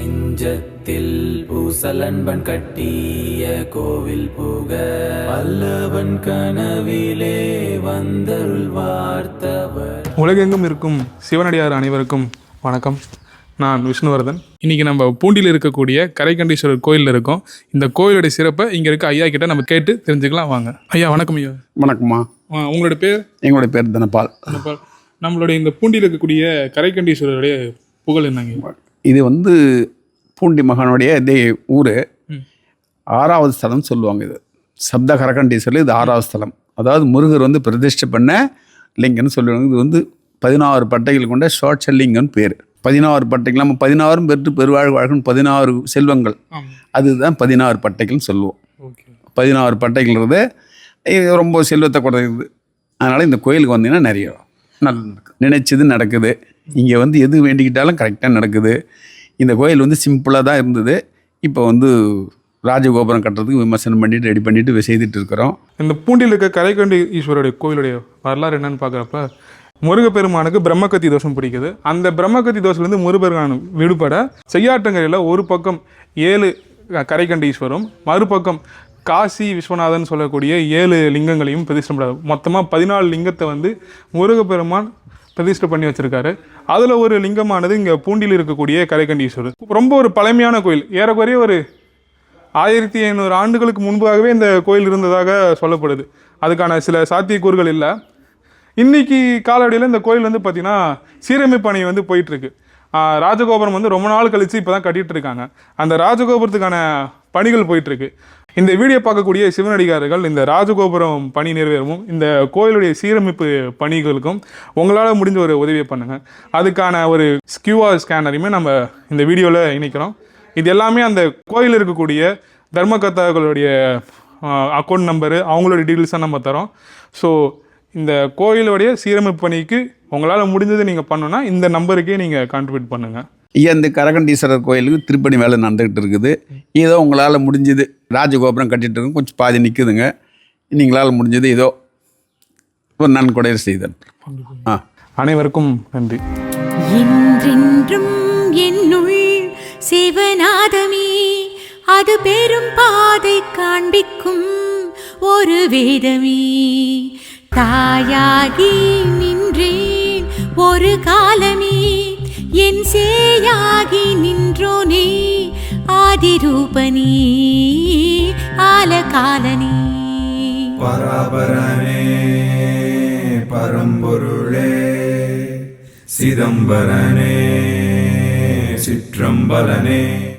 நெஞ்சத்தில் பூசலன்பன் கட்டிய கோவில் புக. பல்லவன் கனவிலே வந்தருள் வார்த்தவர். உலகெங்கும் இருக்கும் சிவனடியார் அனைவருக்கும் வணக்கம். நான் விஷ்ணுவர்தன். இன்னைக்கு நம்ம பூண்டியில் இருக்கக்கூடிய கரைக்கண்டீஸ்வரர் கோயிலில் இருக்கோம். இந்த கோயிலுடைய சிறப்பை இங்கே இருக்க ஐயா கிட்ட நம்ம கேட்டு தெரிஞ்சுக்கலாம் வாங்க. ஐயா வணக்கம் ஐயா. வணக்கம்மா. ஆ, உங்களோட பேர்? எங்களுடைய பேர் தனபால். என்னப்பா? நம்மளுடைய இந்த பூண்டியில் இருக்கக்கூடிய கரைக்கண்டீஸ்வரருடைய புகழ் என்னங்க? இது வந்து பூண்டி மகனுடைய இதே ஊர். ஆறாவது ஸ்தலம் சொல்லுவாங்க இது. சப்த கரகண்டீஸ்வரர் இது ஆறாவது ஸ்தலம். அதாவது முருகர் வந்து பிரதிஷ்டை பண்ண லிங்கன்னு சொல்லுவாங்க. இது வந்து பதினாறு பட்டைகள் கொண்ட ஷோட்சலிங்கன்னு பேர். பதினாறு பட்டைகள் நம்ம பதினாறும் பெற்று பெருவாழ் வாழ்க்கணும். பதினாறு செல்வங்கள். அதுதான் பதினாறு பட்டைகள்னு சொல்லுவோம். ஓகே. பதினாறு பட்டைகள்ன்றது இது ரொம்ப செல்வத்தை குறையுது அதனால் இந்த கோயிலுக்கு வந்தீங்கன்னா நிறைய நல் நினைச்சது நடக்குது. இங்கே வந்து எது வேண்டிக்கிட்டாலும் கரெக்டாக நடக்குது. இந்த கோயில் வந்து சிம்பிளாக தான் இருந்தது. இப்போ வந்து ராஜகோபுரம் கட்டுறதுக்கு விமர்சனம் பண்ணிட்டு ரெடி பண்ணிட்டு செய்துட்டு இருக்கிறோம். இந்த பூண்டியில் இருக்க கரைக்கண்டி ஈஸ்வரருடைய கோயிலுடைய வரலாறு என்னன்னு பார்க்குறப்ப முருகப்பெருமானுக்கு பிரம்மகத்தி தோஷம் பிடிக்குது. அந்த பிரம்மகத்தி தோஷத்துலேருந்து முருகப்பெருமான் விடுபட செய்யாட்டங்கரையில் ஒரு பக்கம் ஏழு கரைக்கண்டி ஈஸ்வரம் மறுபக்கம் காசி விஸ்வநாதன் சொல்லக்கூடிய ஏழு லிங்கங்களையும் பிரதிஷ்டம் மொத்தமாக பதினாலு லிங்கத்தை வந்து முருகப்பெருமான் பிரதிஷ்டை பண்ணி வச்சிருக்காரு. அதில் ஒரு லிங்கமானது இங்கே பூண்டியில் இருக்கக்கூடிய கரைக்கண்டீஸ்வரர் ரொம்ப ஒரு பழமையான கோயில். ஏறக்குறைய ஒரு ஆயிரத்தி ஐநூறு ஆண்டுகளுக்கு முன்பாகவே இந்த கோயில் இருந்ததாக சொல்லப்படுது. அதுக்கான சில சாத்தியக்கூறுகள் இல்லை. இன்னைக்கு காலடியில் இந்த கோயில் வந்து பார்த்திங்கன்னா சீரமைப்பு பணி வந்து போயிட்டுருக்கு. ராஜகோபுரம் வந்து ரொம்ப நாள் கழித்து இப்போ தான் கட்டிட்டு இருக்காங்க. அந்த ராஜகோபுரத்துக்கான பணிகள் போயிட்டுருக்கு. இந்த வீடியோ பார்க்கக்கூடிய சிவனடிகாரர்கள் இந்த ராஜகோபுரம் பணி நிறைவேறவும் இந்த கோயிலுடைய சீரமைப்பு பணிகளுக்கும் உங்களால் முடிஞ்ச ஒரு உதவியை பண்ணுங்கள் அதுக்கான ஒரு ஸ்கியூஆர் ஸ்கேனரையுமே நம்ம இந்த வீடியோவில் இணைக்கிறோம். இது எல்லாமே அந்த கோயில் இருக்கக்கூடிய தர்மகர்த்தாக்களுடைய அக்கௌண்ட் நம்பரு அவங்களோட டீட்டெயில்ஸாக நம்ம தரோம். ஸோ இந்த கோயிலுடைய சீரமைப்பு பணிக்கு உங்களால் முடிஞ்சதை நீங்கள் பண்ணோன்னா இந்த நம்பருக்கே நீங்கள் கான்ட்ரிபியூட் பண்ணுங்கள் ஐயா இந்த கரகண்டீஸ்வரர் கோயிலுக்கு திருப்பணி வேலை நடந்துக்கிட்டு இருக்குது. ஏதோ உங்களால் முடிஞ்சது. ராஜகோபுரம் கட்டிட்டு இருக்கு கொஞ்சம் பாதி நிற்குதுங்க நீங்களால் முடிஞ்சது ஏதோ ஒரு நன்கொடை செய்தேன் ஆ. அனைவருக்கும் நன்றி. என்றென்றும் என்னுள் சிவநாதமே அது பெரும் பாதை காண்பிக்கும் ஒரு வேதமே. தாயாகி நின்றேன் ஒரு காலமே என் சேயாகி நின்றோனே. ஆதிரூபனே ஆலகாலனே. பராபரனே பரம்பொருளே சிதம்பரனே சிற்றம்பலனே.